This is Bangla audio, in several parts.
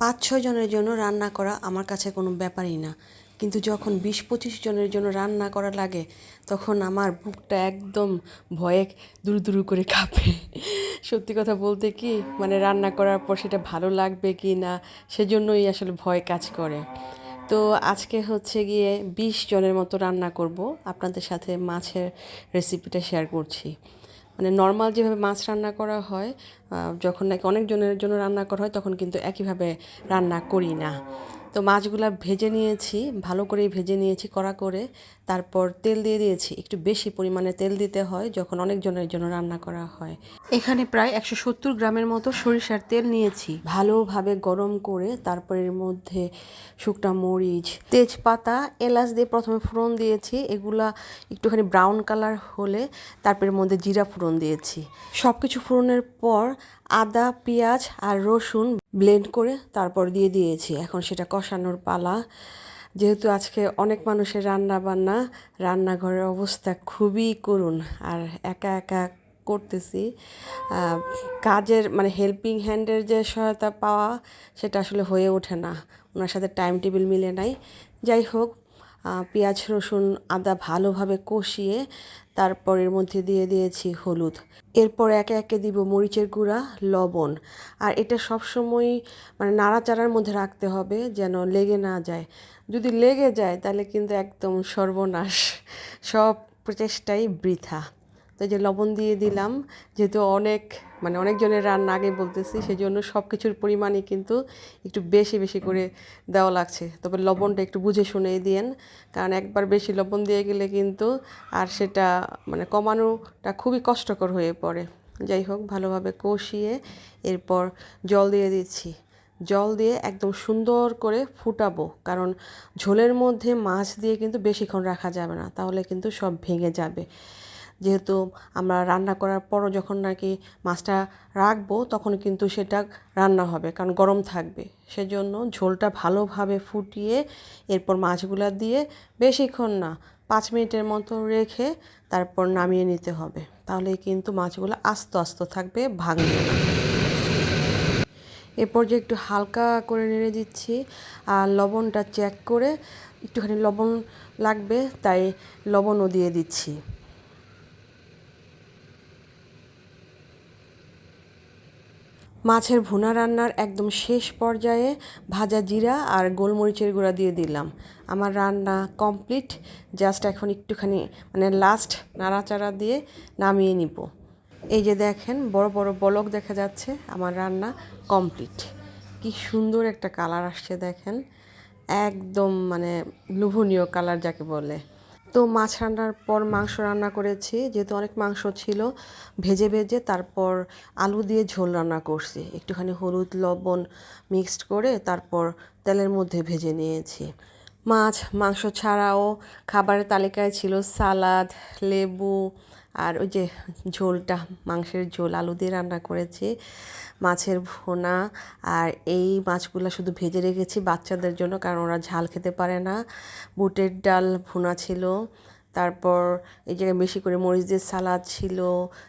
পাঁচ ছয় জনের জন্য রান্না করা আমার কাছে কোনো ব্যাপারই না। কিন্তু যখন বিশ পঁচিশ জনের জন্য রান্না করা লাগে, তখন আমার বুকটা একদম ভয়ে দুরু দুরু করে কাঁপে। সত্যি কথা বলতে কি মানে রান্না করার পর সেটা ভালো লাগবে কি না, সেজন্যই আসলে ভয় কাজ করে। তো আজকে হচ্ছে গিয়ে বিশ জনের মতো রান্না করব। আপনাদের সাথে মাছের রেসিপিটা শেয়ার করছি। মানে নর্মাল যেভাবে মাছ রান্না করা হয় যখন নাকি অনেকজনের জন্য রান্না করা হয়, তখন কিন্তু একইভাবে রান্না করি না। তো মাছগুলো ভেজে নিয়েছি, ভালো করেই ভেজে নিয়েছি কড়া করে। তারপর তেল দিয়ে দিয়েছি, একটু বেশি পরিমাণে তেল দিতে হয় যখন অনেকজনের জন্য রান্না করা হয়। এখানে প্রায় একশো সত্তর গ্রামের মতো সরিষার তেল নিয়েছি। ভালোভাবে গরম করে তারপর এর মধ্যে শুকনা মরিচ, তেজপাতা, এলাচ দিয়ে প্রথমে ফোড়ন দিয়েছি। এগুলা একটুখানি ব্রাউন কালার হলে তারপরের মধ্যে জিরা ফোড়ন দিয়েছি। সব কিছু ফোড়নের পর আদা, পেঁয়াজ আর রসুন ব্লেন্ড করে তারপর দিয়ে দিয়েছি। এখন সেটা কষানোর পালা। যেহেতু আজকে অনেক মানুষের রান্না বান্না রান্নাঘরের অবস্থা খুবই করুণ। আর একা একা করতেছি। কাজের মানে হেল্পিং হ্যান্ডের যে সহায়তা পাওয়া, সেটা আসলে হয়ে ওঠে না। ওনার সাথে টাইম টেবিল মিলে নাই। যাই হোক পেঁয়াজ, রসুন, আদা ভালোভাবে কষিয়ে তারপরের মধ্যে দিয়ে দিয়েছি হলুদ। এরপর একে একে দিব মরিচের গুঁড়া, লবণ। আর এটা সবসময় মানে নাড়াচাড়ার মধ্যে রাখতে হবে যেন লেগে না যায়। যদি লেগে যায় তাহলে কিন্তু একদম সর্বনাশ। সব প্রচেষ্টাই বৃথা। তো এই যে লবণ দিয়ে দিলাম, যেহেতু অনেক মানে অনেকজনের রান্না আগে বলতেছি সেই জন্য সব কিছুর পরিমাণই কিন্তু একটু বেশি বেশি করে দেওয়া লাগছে। তবে লবণটা একটু বুঝে শুনেই দিয়েন, কারণ একবার বেশি লবণ দিয়ে গেলে কিন্তু আর সেটা মানে কমানোটা খুবই কষ্টকর হয়ে পড়ে। যাই হোক, ভালোভাবে কষিয়ে এরপর জল দিয়ে দিচ্ছি। জল দিয়ে একদম সুন্দর করে ফুটাবো, কারণ ঝোলের মধ্যে মাছ দিয়ে কিন্তু বেশিক্ষণ রাখা যাবে না, তাহলে কিন্তু সব ভেঙে যাবে। যেহেতু আমরা রান্না করার পরও যখন নাকি মাছটা রাখব, তখন কিন্তু সেটা রান্না হবে, কারণ গরম থাকবে। সেজন্য ঝোলটা ভালোভাবে ফুটিয়ে এরপর মাছগুলো দিয়ে বেশিক্ষণ না, পাঁচ মিনিটের মতো রেখে তারপর নামিয়ে নিতে হবে। তাহলেই কিন্তু মাছগুলো আস্ত আস্ত থাকবে, ভাঙবে না। এরপর যে একটু হালকা করে নেড়ে দিচ্ছি, আর লবণটা চেক করে একটুখানি লবণ লাগবে, তাই লবণও দিয়ে দিচ্ছি। মাছের ভুনা রান্নার একদম শেষ পর্যায়ে ভাজা জিরা আর গোলমরিচের গুঁড়া দিয়ে দিলাম। আমার রান্না কমপ্লিট, জাস্ট এখন একটুখানি মানে লাস্ট নাড়াচাড়া দিয়ে নামিয়ে নিব। এই যে দেখেন, বড় বড় বলক দেখা যাচ্ছে, আমার রান্না কমপ্লিট। কি সুন্দর একটা কালার আসছে দেখেন। একদম মানে লোভনীয় কালার যাকে বলে। তো মাছ রান্নার পর মাংস রান্না করেছি, যেহেতু অনেক মাংস ছিল, ভেজে ভেজে তারপর আলু দিয়ে ঝোল রান্না করছি। একটুখানি হলুদ লবণ মিক্সড করে তারপর তেলের মধ্যে ভেজে নিয়েছি। মাছ, মাংস ছাড়াও খাবারের তালিকায় ছিল সালাদ, লেবু আর ওই যে ঝোলটা, মাংসের ঝোল, আলু দিয়ে রান্না করেছি, মাছের ভোনা, আর এই মাছগুলো শুধু ভেজে রেখেছি বাচ্চাদের জন্য, কারণ ওরা ঝাল খেতে পারে না। বুটের ডাল ভুনা ছিল, তারপর এই জায়গায় বেশি করে মরিচ দিয়ে সালাদ ছিল,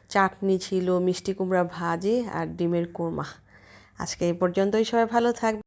চাটনি ছিল, মিষ্টি কুমড়া ভাজি আর ডিমের কোরমা। আজকে এই পর্যন্তই, সবাই ভালো থাকবে